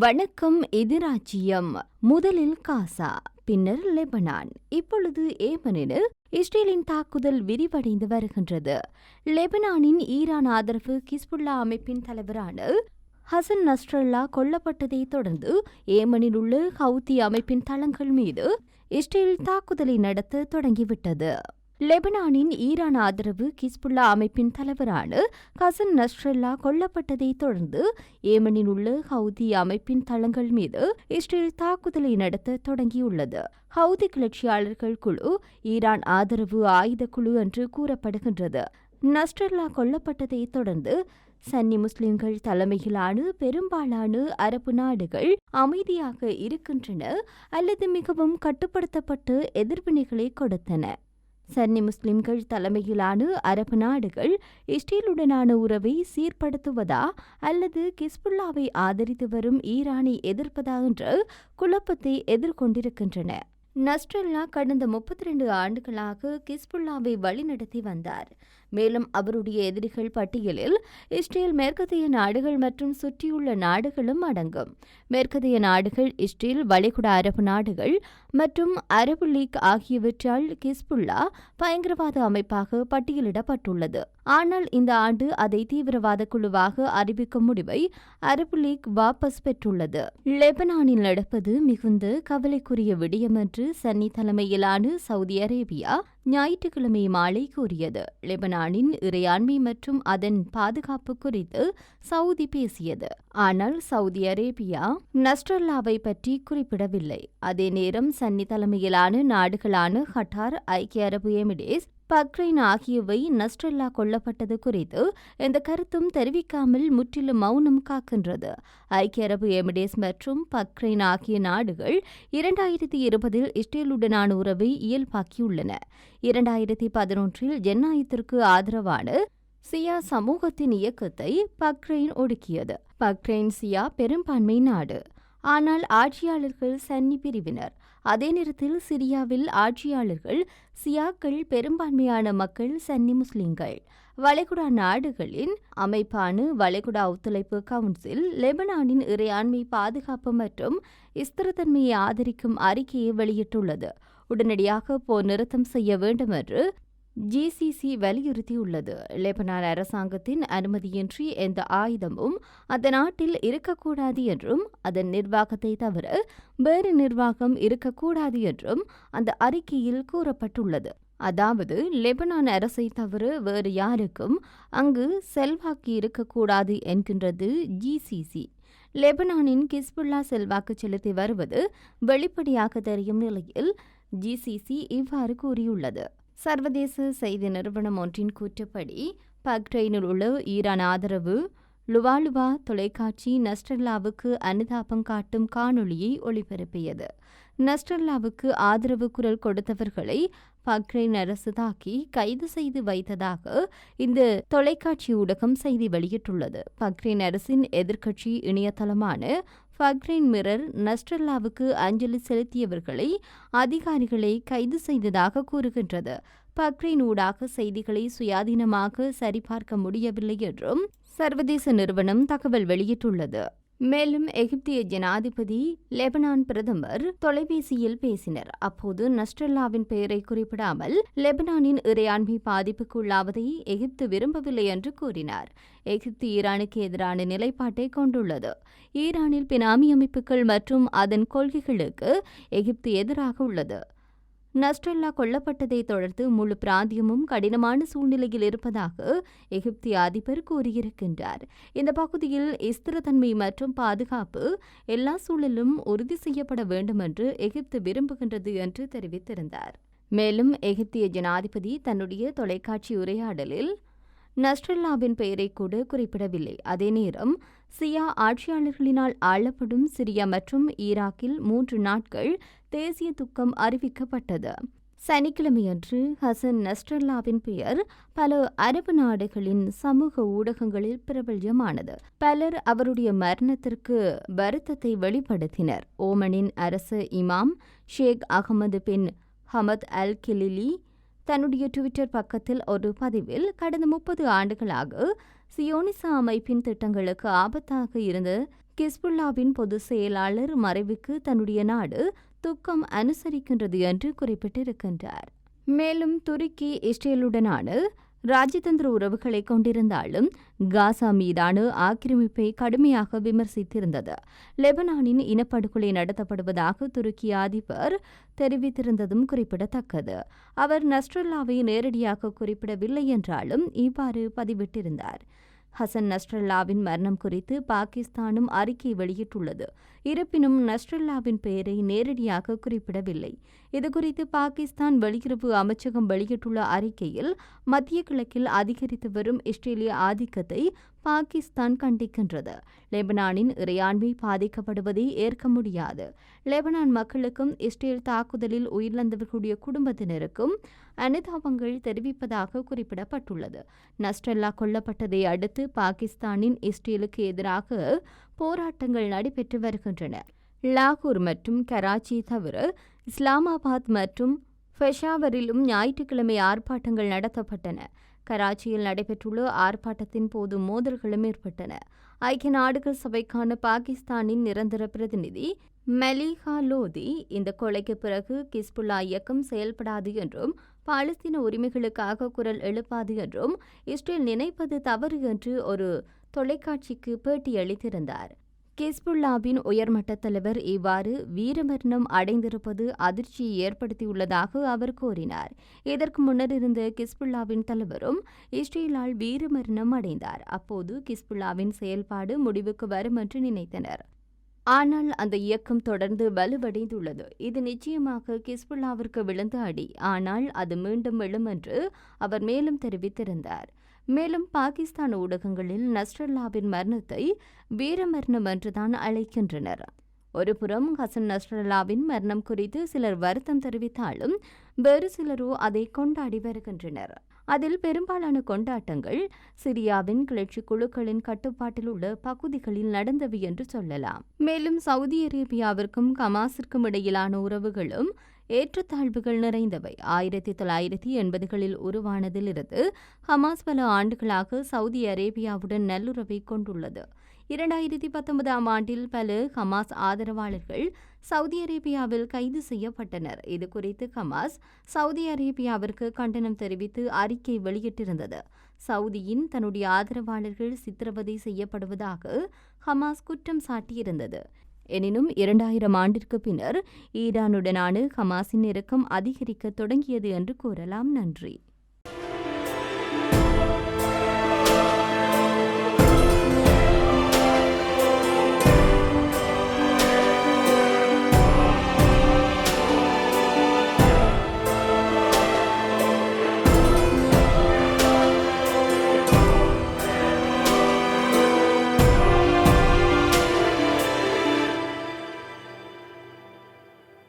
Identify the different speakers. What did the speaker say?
Speaker 1: வணக்கம் எதிராச்சியம். முதலில் காசா பின்னர் லெபனான். இப்பொழுது ஏமனில் இஸ்ரேலின் தாக்குதல் விரிவடைந்து வருகின்றது. லெபனானின் ஈரான் ஆதரவு கிஸ்புல்லா அமைப்பின் தலைவரான ஹசன் நஸ்ரல்லா கொல்லப்பட்டதை தொடர்ந்து ஏமனில் உள்ள ஹவுதி அமைப்பின் தளங்கள் மீது இஸ்ரேல் தாக்குதலை நடத்த தொடங்கிவிட்டது. லெபனானின் ஈரான் ஆதரவு கிஸ்புல்லா அமைப்பின் தலைவரான கசன் நஸ்ரல்லா கொல்லப்பட்டதை தொடர்ந்து ஏமனில் உள்ள ஹவுதி அமைப்பின் தளங்கள் மீது இஸ்ரேல் தாக்குதலை நடத்த தொடங்கியுள்ளது. ஹவுதி கிளர்ச்சியாளர்கள் குழு ஈரான் ஆதரவு ஆயுத குழு என்று கூறப்படுகின்றது. நஸ்ரல்லா கொல்லப்பட்டதை தொடர்ந்து சன்னி முஸ்லிம்கள் தலைமையிலான பெரும்பாலான அரபு நாடுகள் அமைதியாக இருக்கின்றன அல்லது மிகவும் கட்டுப்படுத்தப்பட்டு எதிர்வினைகளை கொடுத்தன. சன்னி முஸ்லிம்கள் தலைமையிலான அரபு நாடுகள் இஸ்ரேலுடனான உறவை சீர்படுத்துவதா அல்லது கிஸ்புல்லாவை ஆதரித்து வரும் ஈரானை எதிர்ப்பதா என்ற குழப்பத்தை எதிர்கொண்டிருக்கின்றன. நஸ்ரல்லா கடந்த முப்பத்தி ரெண்டு ஆண்டுகளாக கிஸ்புல்லாவை வழிநடத்தி வந்தார். மேலும் அவருடைய எதிரிகள் பட்டியலில் இஸ்ரேல் மேற்கத்திய நாடுகள் மற்றும் சுற்றியுள்ள நாடுகளும் அடங்கும். மேற்கத்திய நாடுகள் இஸ்ரேல் வளைகுடா அரபு நாடுகள் மற்றும் அரபு லீக் ஆகியவற்றால் கிஸ்புல்லா பயங்கரவாத அமைப்பாக பட்டியலிடப்பட்டுள்ளது. ஆனால் இந்த ஆண்டு அதை தீவிரவாத குழுவாக அறிவிக்கும் முடிவை அரபு லீக் வாபஸ் பெற்றுள்ளது. லெபனானில் நடப்பது மிகுந்த கவலைக்குரிய விடயம் என்று சன்னி தலைமையிலான சவுதி அரேபியா ஞாயிற்றுக்கிழமை மாலை கூறியது. லெபனானின் இறையாண்மை மற்றும் அதன் பாதுகாப்பு குறித்து சவுதி பேசியது. ஆனால் சவுதி அரேபியா நஸ்ரல்லாவை பற்றி குறிப்பிடவில்லை. அதே நேரம் சன்னி தலைமையிலான நாடுகளான ஹட்டார் ஐக்கிய அரபு எமிரேட்ஸ் பக்ரைன் ஆகியவை நஸ்ரல்லா கொல்லப்பட்டது குறித்து எந்த கருத்தும் தெரிவிக்காமல் முற்றிலும் மௌனம் காக்கின்றது. ஐக்கிய அரபு எமிரேட்ஸ் மற்றும் பக்ரைன் ஆகிய நாடுகள் இரண்டாயிரத்தி இருபதில் இஸ்ரேலுடனான உறவை இயல்பாக்கியுள்ளன. இரண்டாயிரத்தி பதினொன்றில் ஜென்னாயத்திற்கு ஆதரவான சியா சமூகத்தின் இயக்கத்தை பக்ரைன் ஒடுக்கியது. பக்ரைன் சியா பெரும்பான்மை நாடு. ஆனால் ஆட்சியாளர்கள் சன்னி பிரிவினர் அதே நேரத்தில் சிரியாவில் ஆட்சியாளர்கள் சியாக்கள் பெரும்பான்மையான மக்கள் சன்னி முஸ்லிம்கள். வளைகுடா நாடுகளின் அமைப்பான வளைகுடா ஒத்துழைப்பு கவுன்சில் லெபனானின் இறையாண்மை பாதுகாப்பு மற்றும் ஸ்திரத்தன்மையை ஆதரிக்கும் அறிக்கையை வெளியிட்டுள்ளது. உடனடியாக போர் நிறுத்தம் செய்ய வேண்டும் என்று ஜிசிசி வலியுறுத்தியுள்ளது. லெபனான் அரசாங்கத்தின் அனுமதியின்றி எந்த ஆயுதமும் அந்த நாட்டில் இருக்கக்கூடாது என்றும் அதன் நிர்வாகத்தை தவிர வேறு நிர்வாகம் இருக்கக்கூடாது என்றும் அந்த அறிக்கையில் கூறப்பட்டுள்ளது. அதாவது லெபனான் அரசை தவிர வேறு யாருக்கும் அங்கு செல்வாக்கு இருக்கக்கூடாது என்கின்றது ஜிசிசி லெபனானின் கிஸ்புல்லா செல்வாக்கு செலுத்தி வருவது வெளிப்படையாக தெரியும் நிலையில் ஜிசிசி இவ்வாறு கூறியுள்ளது. சர்வதேச செய்தி நிறுவனம் ஒன்றின் கூற்றுப்படி பக்ரைனில் உள்ள ஈரான் ஆதரவு லுவாலுவா தொலைக்காட்சி நஸ்டர்லாவுக்கு அனுதாபம் காட்டும் காணொளியை ஒளிபரப்பியது. நஸ்டர்லாவுக்கு ஆதரவு குரல் கொடுத்தவர்களை பக்ரைன் அரசு தாக்கி கைது செய்து வைத்ததாக இந்த தொலைக்காட்சி ஊடகம் செய்தி வெளியிட்டுள்ளது. பக்ரைன் அரசின் எதிர்க்கட்சி இணையதளமான பக்ரைன் மிரர் நஸ்டர்லாவுக்கு அஞ்சலி செலுத்தியவர்களை அதிகாரிகளை கைது செய்ததாக கூறுகின்றது. பக்ரைன் ஊடாக செய்திகளை சுயாதீனமாக சரிபார்க்க முடியவில்லை என்றும் சர்வதேச நிறுவனம் தகவல் வெளியிட்டுள்ளது. மேலும் எகிப்திய ஜனாதிபதி லெபனான் பிரதமர் தொலைபேசியில் பேசினர். அப்போது நஸ்ரல்லாவின் பெயரை குறிப்பிடாமல் லெபனானின் இறையாண்மை பாதிப்புக்குள்ளாவதை எகிப்து விரும்பவில்லை என்று கூறினார். எகிப்து ஈரானுக்கு எதிரான நிலைப்பாட்டை கொண்டுள்ளது. ஈரானில் பினாமி அமைப்புகள் மற்றும் அதன் கொள்கைகளுக்கு எகிப்து எதிராக உள்ளது. நஸ்ரல்லா கொல்லப்பட்டதை தொடர்ந்து முழு பிராந்தியமும் கடினமான சூழ்நிலையில் இருப்பதாக எகிப்திய அதிபர் கூறியிருக்கின்றார். இந்த பகுதியில் ஸ்திரத்தன்மை மற்றும் பாதுகாப்பு எல்லா சூழலும் உறுதி செய்யப்பட வேண்டும் என்று எகிப்து விரும்புகின்றது என்று தெரிவித்திருந்தார். மேலும் எகிப்திய ஜனாதிபதி தன்னுடைய தொலைக்காட்சி உரையாடலில் நஸ்ட்ரெல்லாவின் பெயரை கூட குறிப்பிடவில்லை. அதே நேரம் சியா ஆட்சியாளர்களினால் ஆளப்படும் சிரியா மற்றும் ஈராக்கில் மூன்று நாட்கள் தேசிய துக்கம் அறிவிக்கப்பட்டது. சனிக்கிழமையன்று ஹசன் நஸ்ரல்லாவின் பெயர் பல அரபு நாடுகளின் சமூக ஊடகங்களில் பிரபல்யமானது. பலர் அவருடைய மரணத்திற்கு வருத்தத்தை வெளிப்படுத்தினர். ஓமனின் அரசு இமாம் ஷேக் அகமது பின் ஹமத் அல் கிலிலி தன்னுடைய டுவிட்டர் பக்கத்தில் ஒரு பதிவில் கடந்த முப்பது ஆண்டுகளாக சியோனிச அமைப்பின் திட்டங்களுக்கு ஆபத்தாக இருந்த கிஸ்புல்லாவின் பொதுச் செயலாளர் மறைவுக்கு தன்னுடைய நாடு துக்கம் அனுசரிக்கின்றது என்று குறிப்பிட்டிருக்கின்றார். மேலும் துருக்கி இஸ்ரேலுடனான ராஜதந்திர உறவுகளை கொண்டிருந்தாலும் காசா மீதான ஆக்கிரமிப்பை கடுமையாக விமர்சித்திருந்தது. லெபனானின் இனப்படுகொலை நடத்தப்படுவதாக துருக்கி அதிபர் தெரிவித்திருந்ததும் குறிப்பிடத்தக்கது. அவர் நஸ்ரல்லாவை நேரடியாக குறிப்பிடவில்லை என்றாலும் இவ்வாறு பதிவிட்டிருந்தார். ஹசன் நஸ்ரல்லாவின் மரணம் குறித்து பாகிஸ்தானும் அறிக்கை வெளியிட்டுள்ளது. இருப்பினும் நஸ்ரல்லாவின் பெயரை நேரடியாக குறிப்பிடவில்லை. இதுகுறித்து பாகிஸ்தான் வெளியுறவு அமைச்சகம் வெளியிட்டுள்ள அறிக்கையில் மத்திய கிழக்கில் அதிகரித்து வரும் இஸ்ரேலிய ஆதிக்கத்தை பாகிஸ்தான் கண்டிக்கின்றது. லெபனானின் இறையாண்மை பாதிக்கப்படுவதை ஏற்க முடியாது. லெபனான் மக்களுக்கும் இஸ்ரேல் தாக்குதலில் உயிரிழந்தவர்களுடைய குடும்பத்தினருக்கும் அனுதாபங்கள் தெரிவிப்பதாக குறிப்பிடப்பட்டுள்ளது. நஸ்ரல்லா கொல்லப்பட்டதை அடுத்து பாகிஸ்தானின் இஸ்ரேலுக்கு எதிராக போராட்டங்கள் நடைபெற்று வருகின்றன. லாகூர் மற்றும் கராச்சி தவிர இஸ்லாமாபாத் மற்றும் பெஷாவரிலும் ஞாயிற்றுக்கிழமை ஆர்ப்பாட்டங்கள் நடத்தப்பட்டன. கராச்சியில் நடைபெற்றுள்ள ஆர்ப்பாட்டத்தின் போது மோதல்களும் ஏற்பட்டன. ஐக்கிய நாடுகள் சபைக்கான பாகிஸ்தானின் நிரந்தர பிரதிநிதி மலிஹா லோதி இந்த கொலைக்கு பிறகு கிஸ்புல்லா இயக்கம் செயல்படாது என்றும் பாலஸ்தீன உரிமைகளுக்காக குரல் எழுப்பாது என்றும் இஸ்ரேல் நினைப்பது தவறு என்று ஒரு தொலைக்காட்சிக்கு பேட்டியளித்திருந்தார் கிஸ்புல்லாவின் உயர்மட்ட தலைவர் இவ்வாறு வீரமரணம் அடைந்திருப்பது அதிர்ச்சியை ஏற்படுத்தியுள்ளதாக அவர் கூறினார். இதற்கு முன்னர் இருந்த கிஸ்புல்லாவின் தலைவரும் இஸ்ரேலால் வீரமரணம் அடைந்தார். அப்போது கிஸ்புல்லாவின் செயல்பாடு முடிவுக்கு வரும் என்று நினைத்தனர். ஆனால் அந்த இயக்கம் தொடர்ந்து வலுவடைந்துள்ளது. இது நிச்சயமாக கிஸ்புல்லாவிற்கு விழுந்த அடி. ஆனால் அது மீண்டும் விழும் என்று அவர் மேலும் தெரிவித்திருந்தார். மேலும் பாகிஸ்தான் ஊடகங்களில் நஸ்ரல்லாவின் மரணத்தை வீரமரணம் என்றுதான் அழைக்கின்றனர். ஒருபுறம் ஹசன் நஸ்ரல்லாவின் மரணம் குறித்து சிலர் வருத்தம் தெரிவித்தாலும் வேறு சிலரோ அதை கொண்டாடி வருகின்றனர். அதில் பெரும்பாலான கொண்டாட்டங்கள் சிரியாவின் கிளர்ச்சி குழுக்களின் கட்டுப்பாட்டில் உள்ள பகுதிகளில் நடந்தவை என்று சொல்லலாம். மேலும் சவுதி அரேபியாவிற்கும் கமாஸிற்கும் இடையிலான உறவுகளும் ஏற்றத்தாழ்வுகள் நிறைந்தவை. ஆயிரத்தி தொள்ளாயிரத்தி எண்பதுகளில் உருவானதிலிருந்து ஹமாஸ் பல ஆண்டுகளாக சவுதி அரேபியாவுடன் நல்லுறவை கொண்டுள்ளது. இரண்டாயிரத்தி பத்தொன்பதாம் ஆண்டில் பல ஹமாஸ் ஆதரவாளர்கள் சவுதி அரேபியாவில் கைது செய்யப்பட்டனர். இதுகுறித்து ஹமாஸ் சவுதி அரேபியாவிற்கு கண்டனம் தெரிவித்து அறிக்கை வெளியிட்டிருந்தது. சவுதியின் தன்னுடைய ஆதரவாளர்கள் சித்திரவதை செய்யப்படுவதாக ஹமாஸ் குற்றம் சாட்டியிருந்தது. எனினும் இரண்டாயிரம் ஆண்டிற்கு பின்னர் ஈரானுடனான ஹமாஸின் நெருக்கம் அதிகரிக்க தொடங்கியது என்று கூறலாம். நன்றி.